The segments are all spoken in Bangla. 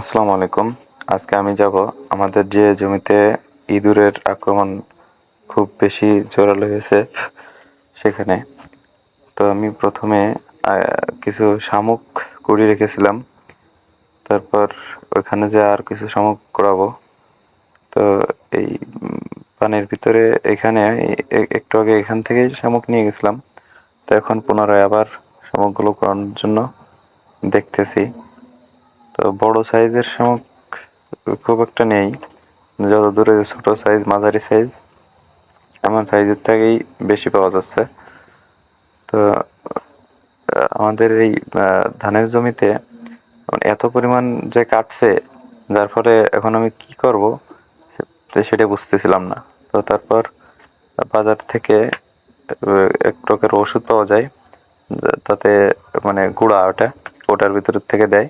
আসসালামু আলাইকুম। আজকে আমি যাব আমাদের যে জমিতে ইঁদুরের আক্রমণ খুব বেশি জোরালো হয়েছে সেখানে। তো আমি প্রথমে কিছু শামুক কুড়িয়ে রেখেছিলাম। তারপর ওইখানে যে আর কিছু শামুক কুড়াবো। তো এই পানির ভিতরে এখানে একটু আগে এখান থেকেই শামুক নিয়ে গেছিলাম। তো এখন পুনরায় আবার শামুকগুলো করানোর জন্য দেখতেছি। তো বড় সাইজের শামুক খুব একটা নেই। যত দূরে ছোট সাইজ, মাঝারি সাইজ, এমন সাইজের থেকেই বেশি পাওয়া যাচ্ছে। তো, আমাদের এই ধানের জমিতে মানে এত পরিমাণ যে কাটছে, যার ফলে এখন আমি কি করব সেটা বুঝতেছিলাম না। তো তারপর বাজার থেকে এক প্রকার ওষুধ পাওয়া যায় তাতে মানে গুঁড়া ওটা, ওটার ভিতর থেকে দেয়।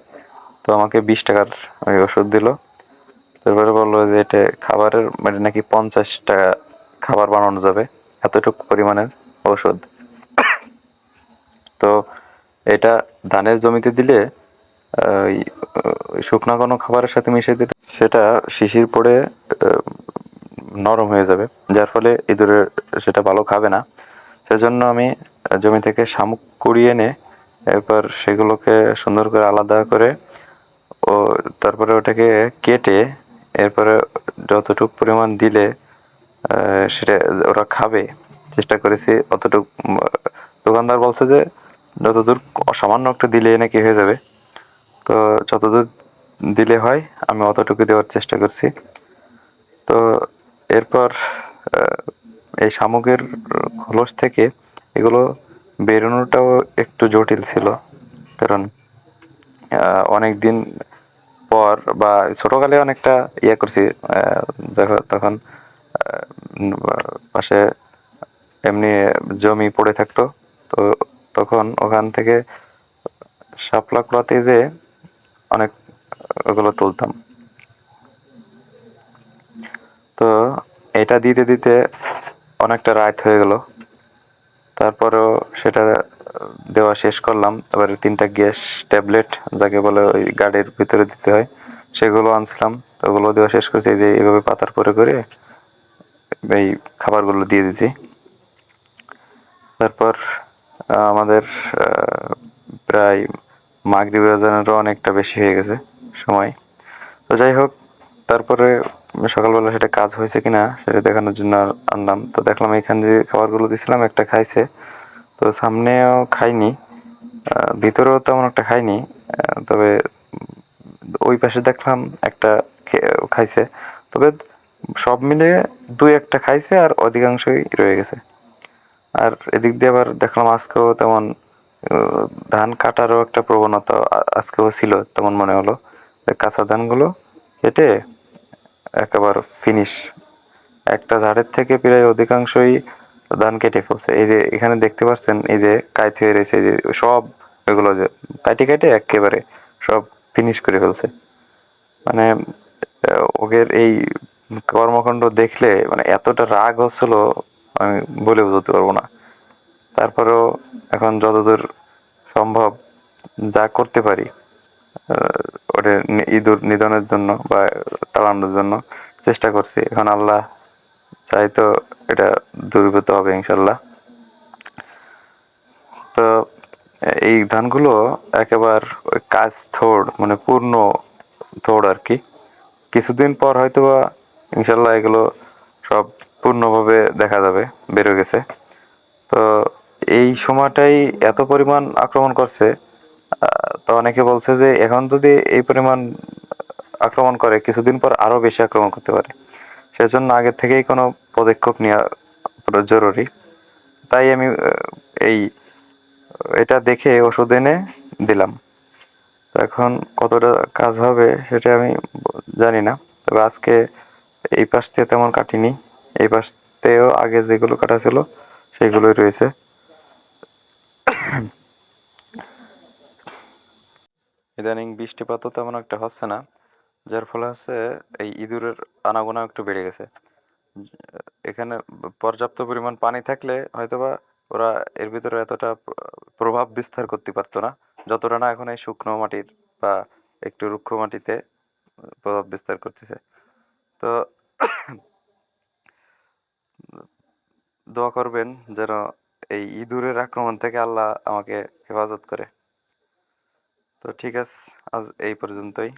তো আমাকে বিশ টাকার ওই ওষুধ দিল। তারপরে বলল যে এটা খাবারের মানে নাকি পঞ্চাশ টাকা খাবার বানানো যাবে, এতটুকু পরিমাণের ওষুধ তো এটা ধানের জমিতে দিলে ওই শুকনো কোনো খাবারের সাথে মিশিয়ে দিলে সেটা শিশির পড়ে নরম হয়ে যাবে। যার ফলে ইঁদুরের সেটা ভালো খাবে না। সেজন্য আমি জমি থেকে শামুক কুড়িয়ে এনে এরপর সেগুলোকে সুন্দর করে আলাদা করে ও তারপরে ওটাকে কেটে এরপরে যতটুকু পরিমাণ দিলে সেটা ওরা খাবে। চেষ্টা করেছি অতটুকু দোকানদার বলছে যে যতদূর সামান্য একটু দিলে নাকি হয়ে যাবে। তো যতদূর দিলে হয়, আমি অতটুকু দেওয়ার চেষ্টা করছি। তো এরপর এই শামুকের খোলস থেকে এগুলো বেরোনোটাও একটু জটিল ছিল। কারণ অনেক দিন পর বা ছোটকালে অনেকটা ইয়ে করছি তখন পাশে এমনি জমি পড়ে থাকতো। তো তখন ওখান থেকে শাপলা কুড়াতে যে অনেক ওগুলো তুলতাম। তো এটা দিতে দিতে অনেকটা রাত হয়ে গেল। তারপরেও সেটা দেওয়া শেষ করলাম। এবারে তিনটা গ্যাস ট্যাবলেট যাকে বলে ওই গাড়ির ভিতরে দিতে হয়, সেগুলো আনছিলাম। তো ওগুলো দেওয়া শেষ করেছি যে এইভাবে পাতার পরে করে এই খাবারগুলো দিয়ে দিছি তারপর আমাদের প্রায় মাগরিব আজানেরও অনেকটা বেশি হয়ে গেছে সময়। তো যাই হোক, তারপরে সকালবেলা সেটা কাজ হয়েছে কিনা সেটা দেখানোর জন্য আনলাম। তো দেখলাম এখানে যে খাবারগুলো দিছিলাম, একটা খাইছে। তো সামনেও খাইনি ভিতরেও তেমন একটা খাইনি তবে ওই পাশে দেখলাম একটা খাইছে, তবে সব মিলিয়ে দুই একটা খাইছে আর অধিকাংশই রয়ে গেছে। আর এদিক দিয়ে আবার দেখলাম আজকেও তেমন ধান কাটারও একটা প্রবণতা আজকেও ছিল তেমন মনে হলো। কাঁচা ধানগুলো কেটে একেবারে ফিনিশ একটা ঝাড়ের থেকে প্রায় অধিকাংশই ধান কেটে ফেলছে। এই যে এখানে দেখতে পাচ্ছেন, এই যে কাইত হয়ে রয়েছে, এই যে সব এগুলো যে কাটে কেটে একেবারে সব ফিনিশ করে ফেলছে। মানে ওদের এই কর্মকাণ্ড দেখলে মানে এতটা রাগ হচ্ছিল, আমি বলে বোঝাতে পারব না। তারপরেও এখন যতদূর সম্ভব যা করতে পারি ওটা ইঁদুর নিধনের জন্য বা তাড়ানোর জন্য চেষ্টা করছি। এখন আল্লাহ চাই তো এটা দূরীভূত হবে ইনশাল্লাহ। তো এই ধানগুলো একেবার কাজ থোড় মানে পূর্ণ থোড় আর কি। কিছুদিন পর হয়তো বা ইনশাল্লাহ এগুলো সব পূর্ণভাবে দেখা যাবে, বেরো গেছে। তো এই সময়টাই এত পরিমাণ আক্রমণ করছে তো অনেকে বলছে যে এখন যদি এই পরিমাণ আক্রমণ করে, কিছুদিন পর আরও বেশি আক্রমণ করতে পারে। সেজন্য আগে থেকেই কোনো পদক্ষেপ নেওয়া জরুরি। তাই আমি এই, এটা দেখে ওষুধ এনে দিলাম। তো এখন কতটা কাজ হবে সেটা আমি জানি না। তবে আজকে এই পাশ থেকে তেমন কাটিনি। এই পাশ থেকেও আগে যেগুলো কাটা ছিল সেগুলোই রয়েছে। ইদানিং বৃষ্টিপাতও তেমন একটা হচ্ছে না। যার ফলে হচ্ছে এই ইঁদুরের আনাগোনা একটু বেড়ে গেছে। এখানে পর্যাপ্ত পরিমাণ পানি থাকলে হয়তোবা ওরা এর ভিতরে এতটা প্রভাব বিস্তার করতে পারতো না, যতটা না এখন এই শুকনো মাটির বা একটু রুক্ষ মাটিতে প্রভাব বিস্তার করতেছে। তো দোয়া করবেন যেন এই ইঁদুরের আক্রমণ থেকে আল্লাহ আমাকে হেফাজত করে। তো ঠিক আছে, আজ এই পর্যন্তই।